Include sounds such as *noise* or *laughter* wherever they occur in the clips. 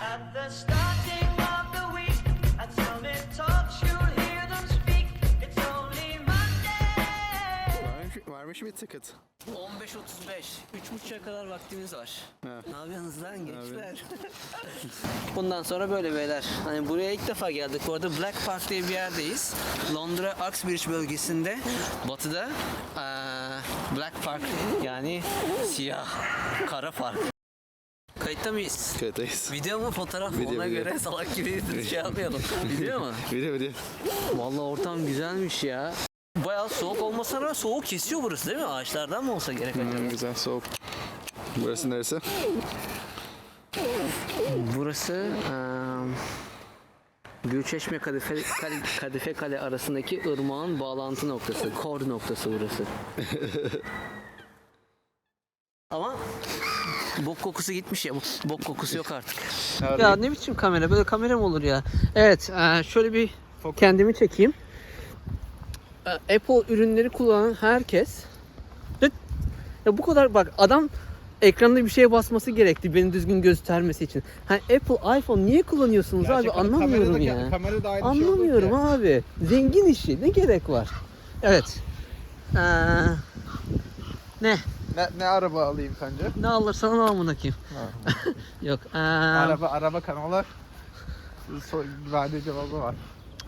At the start. Bir ticket. 15.35. 3.30'a kadar vaktimiz var. He. Ne yapıyorsunuz lan gençler? *laughs* Bundan sonra böyle beyler. Hani buraya ilk defa geldik. Bu arada Black Park diye bir yerdeyiz. Londra Uxbridge bölgesinde. Batıda eee, Black Park yani siyah. Kara park. Kayıtta mıyız? Kayıttayız. Video mu fotoğraf mı? Video, Ona video. göre salak gibi şey yapmayalım. *laughs* Video mu? Video video. Vallahi ortam güzelmiş ya. Bayağı soğuk olmasına rağmen soğuk kesiyor burası değil mi? Ağaçlardan mı olsa gerek acaba? Hmm, güzel soğuk. Burası neresi? Burası eee Gülçeşme Kadife, Kale, Kadife Kale arasındaki ırmağın bağlantı noktası. Kor noktası burası. *laughs* Ama bok kokusu gitmiş ya. Bok kokusu yok artık. Ya ne biçim kamera? Böyle kamera mı olur ya? Evet, şöyle bir kendimi çekeyim. Eee, Apple ürünleri kullanan herkes ya bu kadar bak adam ekranda bir şeye basması gerekti beni düzgün göstermesi için. Hani Apple iPhone niye kullanıyorsunuz abi anlamıyorum ya. Kamerada aynı Anlamıyorum abi. Zengin işi ne gerek var? Evet. Eee, ne? Ne, ne araba alayım sence? Ne alırsan al amına koyayım. *laughs* Yok. eee, araba araba kanalı. So, verdiği cevabı var.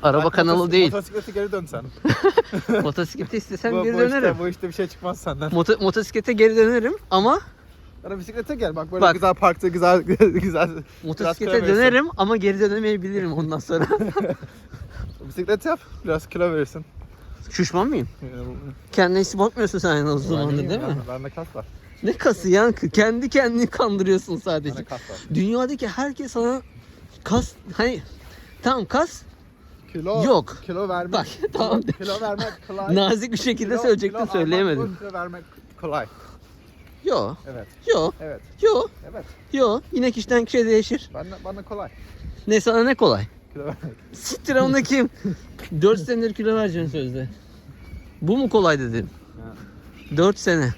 Araba kanalı motos- değil. Motosikleti geri dön sen. *laughs* Motosiklete istesem bu, geri bu dönerim. Işte, bu işte bir şey çıkmaz senden. Moto- motosiklete geri dönerim ama Ara bisiklete gel bak böyle Bak. güzel parkta güzel *laughs* güzel. motosiklete dönerim ama geri dönemeyebilirim ondan sonra. *laughs* Bisiklet yap biraz kilo verirsin. Şuşman mıyım? Kendine hiç bakmıyorsun sen o zamandır değil mi? Bende kas var. Ne kası yankı? Kendi kendini kandırıyorsun sadece. Bende kas var. Dünyadaki herkes sana kas hani tamam kas Kilo Yok. Kilo vermek. Bak, tamam. Kilo vermek kolay. nazik bir şekilde Kilo- söyleyecektim kilo söyleyemedim. almak, Kilo vermek kolay. Yo Evet. yo Evet. yo Evet. yo yine kişiden kişiye değişir. Bana, bana kolay. Ne sana ne kolay. Kilo vermek. Siktir amına kim? *laughs* 4 senedir kilo vereceksin sözde. Bu mu kolay dedim. 4 sene.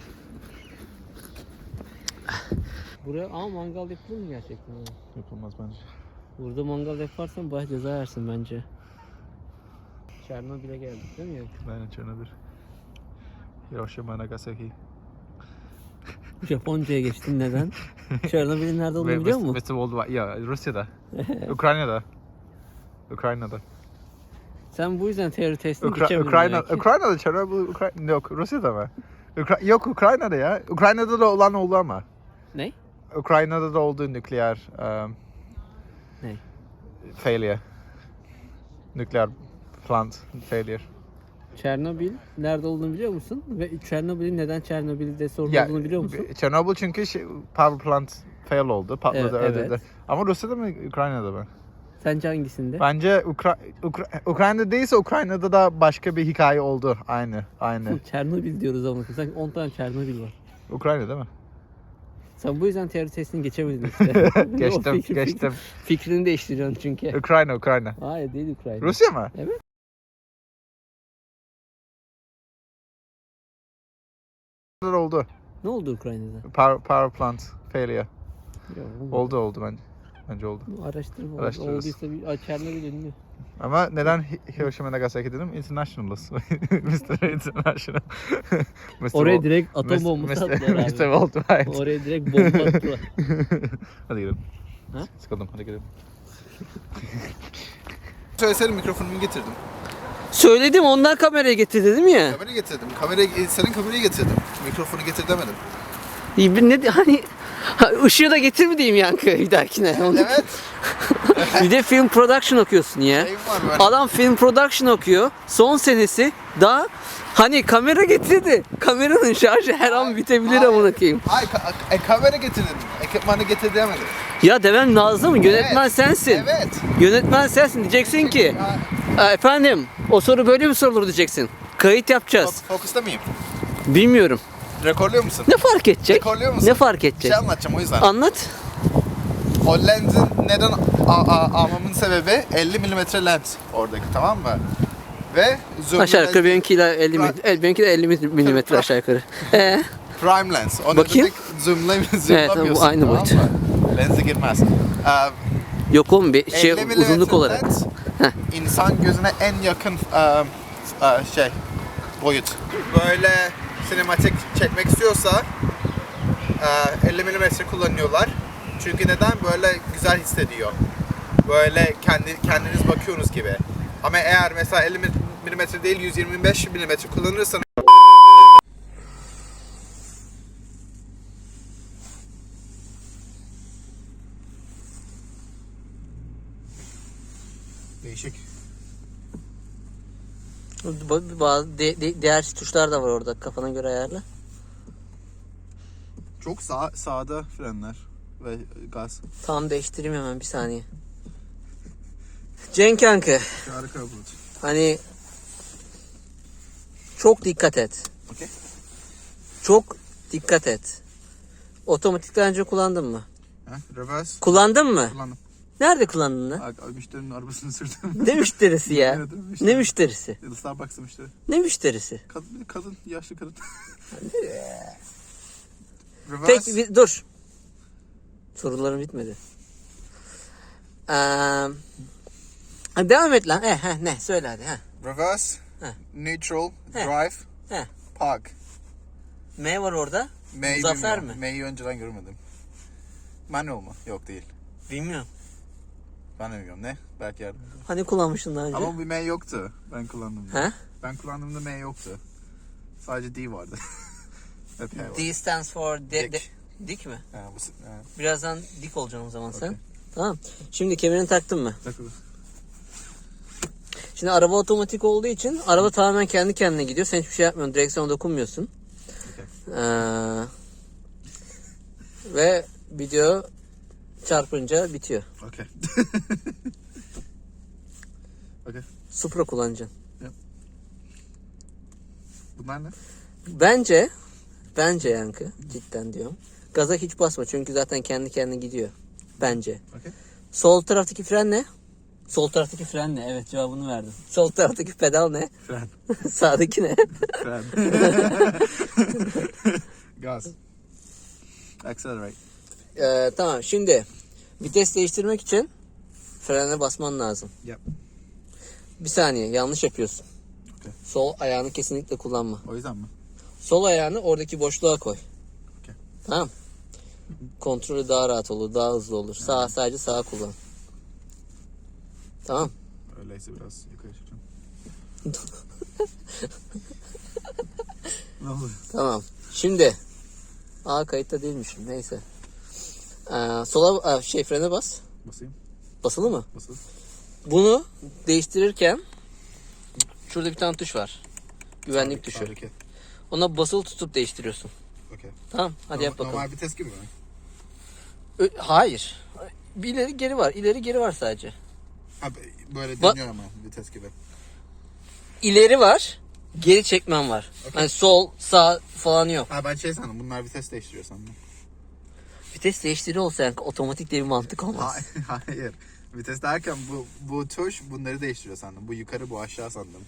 Buraya ama mangal yapılır mı gerçekten? Yapılmaz bence. Burada mangal yaparsan bayağı ceza yersin bence. Çernobil'e geldik değil mi? Aynen Çernobil. Hiroşima, Nagasaki. Japonca'ya geçtin neden? *laughs* Çernobil'in nerede olduğunu biliyor musun? West World War. Ya Rusya'da. *laughs* Ukrayna'da. Ukrayna'da. Sen bu yüzden teori testini Ukra- geçemedin. Ukrayna, belki. Ukrayna'da Çernobil, Ukrayna, yok Rusya'da mı? Ukra- yok Ukrayna'da ya. Ukrayna'da da olan oldu ama. Ne? Ukrayna'da da oldu nükleer um, Ne? failure. Nükleer plant failure. Çernobil nerede olduğunu biliyor musun? Ve Çernobil'in neden Çernobil'de sorun Ya, olduğunu biliyor musun? Çernobil çünkü şey, power plant fail oldu. Patladı Evet, öldürdü. evet. Ama Rusya'da mı Ukrayna'da mı? Sence hangisinde? Bence Ukra- Ukra- Ukrayna değilse Ukrayna'da da başka bir hikaye oldu. Aynı. Aynı. Çernobil diyoruz ama sanki 10 tane Çernobil var. Ukrayna değil mi? Sen bu yüzden teori testini geçemedin işte. *laughs* O Geçtim, fikir- geçtim. Fikrini değiştiriyorsun çünkü. Ukrayna, Ukrayna. Hayır değil Ukrayna. Rusya mı? Evet. Oldu. Ne oldu Ukrayna'da? Power, power plant failure. Ya, Oldu oldu bence. Bence oldu. Araştırma. Olduysa bir Çernobil ünlü. Ama neden Hi- Hiroşima Nagasaki dedim? Internationalist. *laughs* Mr. International. *laughs* Mr. Oraya direkt atom Mr. bombası Mr. attılar Mr. abi. Worldwide. Oraya direkt bomba *laughs* attılar. hadi gidelim. Ha? Sıkıldım hadi gidelim. Söylesene mikrofonumu getirdim. Söyledim ondan kameraya getir dedim ya. Kamerayı getirdim. Kamerayı, senin kamerayı getirdim. Mikrofonu getir demedim. İyi, bir Ne *laughs* hani ha, ışığı da getir mi diyeyim yankı bir dahakine. Evet. *laughs* bir de film production okuyorsun ya. Şeyim var böyle. Adam film production okuyor. Son senesi daha hani kamera getirdi. Kameranın şarjı her an bitebilir amına koyayım. Ay ka- e, kamera getirdim. Ekipmanı getir demedim. Ya demem lazım mı? Yönetmen Evet. sensin. Evet. Yönetmen sensin. Diyeceksin ki "E, efendim o soru böyle mi sorulur diyeceksin. Kayıt yapacağız. fok- fokusta mıyım? Bilmiyorum. Rekorluyor musun? Ne fark edecek? Rekorluyor musun? Ne fark Bir edecek? şey anlatacağım o yüzden. Anlat. O lensin neden almamın sebebi 50 mm lens oradaki tamam mı? Ve zoom Aşağı yukarı lens- benimkiyle 50 Bırak. milimetre, benimki de 50 milimetre aşağı yukarı. *laughs* Ee, Prime lens. Onu Bakayım. direkt zoomla. Evet, bu aynı tamam boyut. Lense girmez. Ee, Yok oğlum bir şey 50 milimetre uzunluk olarak. lens, insan gözüne en yakın e, e, şey boyut. Böyle sinematik çekmek istiyorsa e, 50 milimetre kullanıyorlar. Çünkü neden? Böyle güzel hissediyor. Böyle kendi kendiniz bakıyorsunuz gibi. Ama eğer mesela 50 milimetre değil 125 milimetre kullanırsanız Değişik. Ba- Bazı de- de- diğer tuşlar da var orada kafana göre ayarla. Çok sağ, sağda frenler ve gaz. Tamam değiştireyim hemen bir saniye. Cenk Yankı Harika bulut. hani çok dikkat et. Okey. Çok dikkat et. Otomatik daha önce kullandın mı? Ha, reverse Kullandın mı? kullandım. Nerede kullandın lan? Müşterinin arabasını sürdüm. Ne *laughs* müşterisi ya? Evet, müşteri. Ne müşterisi? Starbucks'ın müşteri. Ne müşterisi? Kadın, kadın, yaşlı kadın. reverse. Peki *laughs* bir, dur. Sorularım bitmedi. Ee, devam et lan. Eh, heh, ne? Söyle hadi. Heh. Reverse. Heh. Neutral. Heh. Drive. Heh. Park. M var orada. M'yi Muzaffer bilmiyorum. mi? M'yi önceden görmedim. Manual mu? Yok değil. Bilmiyorum. Ben de bilmiyorum. Ne? Belki yardım. Hani kullanmıştın daha önce? Ama bir M yoktu. Ben kullandım. He? Ben kullandığımda M yoktu. Sadece D vardı. *laughs* D stands for de, de-. Dik mi? Ha, bu, ha, Birazdan dik olacaksın o zaman sen. Tamam. Şimdi kemerini taktın mı? takılı. Şimdi araba otomatik olduğu için araba tamamen kendi kendine gidiyor. Sen hiçbir şey yapmıyorsun. Direksiyona dokunmuyorsun. Okey. Ee, ve video çarpınca bitiyor. Okey. *laughs* Okey. Supra kullanacaksın. Bunlar ne? Bence bence yankı cidden diyorum. Gaza hiç basma çünkü zaten kendi kendine gidiyor. Bence. Okey. Sol taraftaki fren ne? Sol taraftaki fren ne? Evet cevabını verdim. Sol taraftaki pedal ne? Fren. *laughs* Sağdaki ne? Fren. *laughs* Gaz. Accelerate. Ee, tamam şimdi vites değiştirmek için frene basman lazım. Yep. Bir saniye yanlış yapıyorsun. Okey. Sol ayağını kesinlikle kullanma. O yüzden mi? Sol ayağını oradaki boşluğa koy. Okey. Tamam. Kontrolü daha rahat olur, daha hızlı olur. Sağ sadece sağa kullan. Tamam. Öyleyse biraz yukarı çıkacağım. *laughs* ne oluyor? Tamam. Şimdi Aa kayıtta değilmişim. Neyse. Ee, sola aa, şey frene bas. Basayım. Basılı mı? Basın. Bunu değiştirirken şurada bir tane tuş var. Güvenlik tuşu. Ona basılı tutup değiştiriyorsun. Okey. Tamam. Hadi yap Normal- bakalım. Normal vites gibi mi? Ö- Hayır. Bir ileri geri var. İleri geri var sadece. B- böyle Ba- dönüyor ama vites gibi. İleri var. Geri çekmen var. Hani sol, sağ falan yok. Ha ben şey sandım bunlar vites değiştiriyor sandım. Vites değiştiri olsa yani otomatik diye bir mantık olmaz. Hayır. *laughs* Hayır. Vites derken bu bu tuş bunları değiştiriyor sandım. Bu yukarı bu aşağı sandım.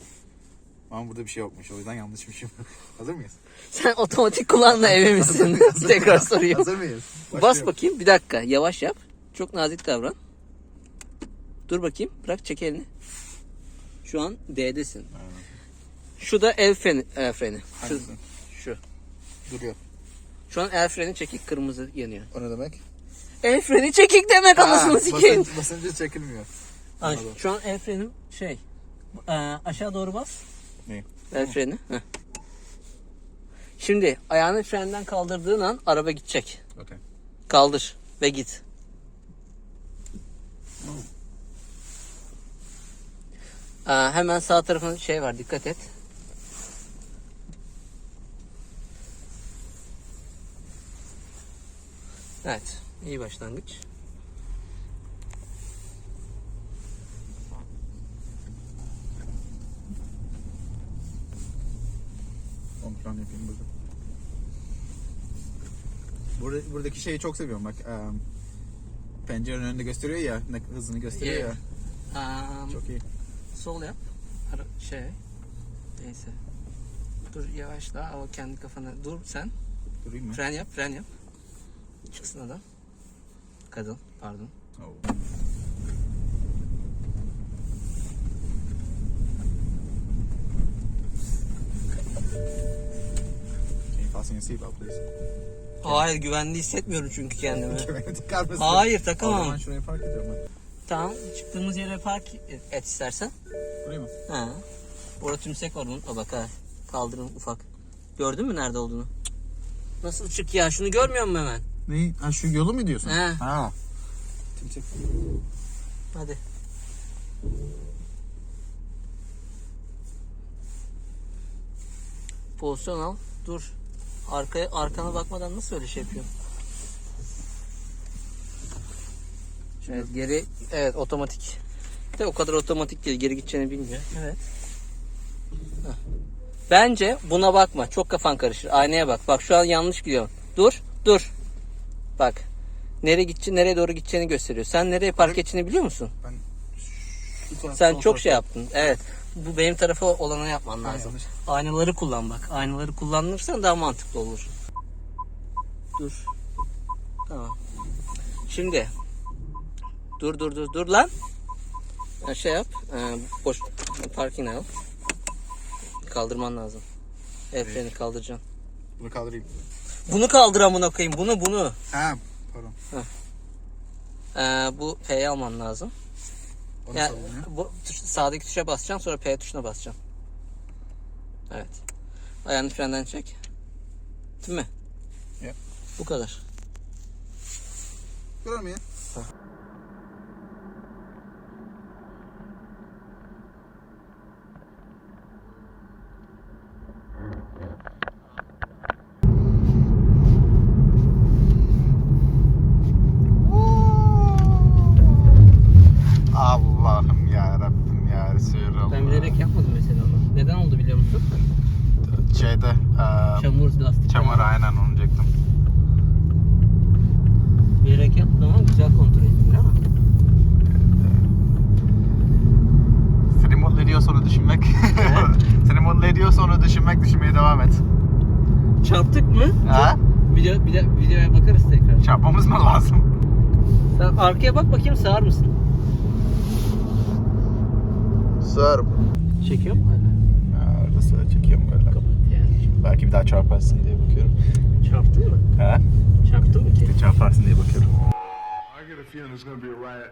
Ama burada bir şey yokmuş. O yüzden yanlışmışım. *laughs* Hazır mıyız? Sen otomatik kullanma evi misin? *laughs* Tekrar sorayım. Hazır mıyız? Bas Başlıyorum. bakayım bir dakika. Yavaş yap. Çok nazik davran. Dur bakayım. Bırak çek elini. Şu an D'desin. Şu da el freni. El freni. Şu, Hangisi? şu. Duruyor. Şu an el freni çekik. Kırmızı yanıyor. O ne demek? El freni çekik demek anasını sikeyim. basınca, çekilmiyor. Ay, şu an el frenim şey. e, aşağı doğru bas. Neyi? El freni. Heh. Şimdi ayağını frenden kaldırdığın an araba gidecek. Okey. Kaldır ve git. Aa, hemen sağ tarafın şey var dikkat et. Evet iyi başlangıç. Falan yapayım burada. Burada, buradaki şeyi çok seviyorum bak. em, pencerenin önünde gösteriyor ya, ne hızını gösteriyor Yeah. ya. Aa, Çok iyi. sol yap. Ara- şey. Neyse. Dur yavaşla. O kendi kafana. Dur sen. Durayım mı? Fren yap, fren yap. Çıksın adam. Kadın, pardon. Oh. Fasten your seatbelt please? Hayır, güvenli hissetmiyorum çünkü kendimi. *laughs* Tıkar mısın? Hayır, O takamam. zaman şuraya park ediyorum ben. Tamam, çıktığımız yere park et istersen. Buraya mı? Ha. Orada tümsek var unutma bak ha. Kaldırın ufak. Gördün mü nerede olduğunu? Nasıl çık ya? Şunu görmüyor musun hemen? Ne? Ha şu yolu mu diyorsun? He. Ha. Timsek. Hadi. Pozisyon al. Dur. Arkaya arkana bakmadan nasıl öyle şey yapıyorsun? Evet geri evet otomatik. De o kadar otomatik değil. Geri gideceğini bilmiyor. Evet. Heh. Bence buna bakma. Çok kafan karışır. Aynaya bak. Bak şu an yanlış gidiyorsun. Dur. Dur. Bak. Nereye gideceğini, nereye doğru gideceğini gösteriyor. Sen nereye park edeceğini biliyor musun? Şu taraf- Sen çok taraf. şey yaptın. Evet. Bu benim tarafa olanı yapman Ha, lazım. yanlış. Aynaları kullan bak. Aynaları kullanırsan daha mantıklı olur. Dur. Tamam. Şimdi. Dur dur dur dur lan. Ha, şey yap. boş parking al. Kaldırman lazım. Evet freni kaldıracaksın. Bunu kaldırayım. Bunu kaldır amına koyayım. Bunu bunu. Ha. Pardon. Ee, bu P'yi alman lazım. Onu Ya, savunuyor. bu tuş, sağdaki tuşa basacaksın sonra P tuşuna basacaksın. Evet. Ayağını frenden çek. Değil mi? Yep. Bu kadar. Görür mü ya Rabbim ya Resulallah. Ben bilerek yapmadım mesela onu. Neden oldu biliyor musun? Şeyde eee, Çamur lastik. çamur aynen onu diyecektim. Bilerek yaptım ama güzel kontrol ettim değil mi? Seni mutlu ediyorsa onu düşünmek. Seni *laughs* mutlu ediyorsa onu düşünmek, düşünmeye devam et. Çarptık mı? Ha? Video, bir de, videoya bakarız tekrar. Çarpmamız mı lazım? Sen arkaya bak bakayım sağır mısın? Sığarım. Çekiyor mu hala? Arada sıra çekiyorum böyle. Kapat yani. Belki bir daha çarparsın diye. Çarptın mı? Ha? Çarptın mı ki? Çarparsın diye bakıyorum. I get a feeling it's gonna be a riot.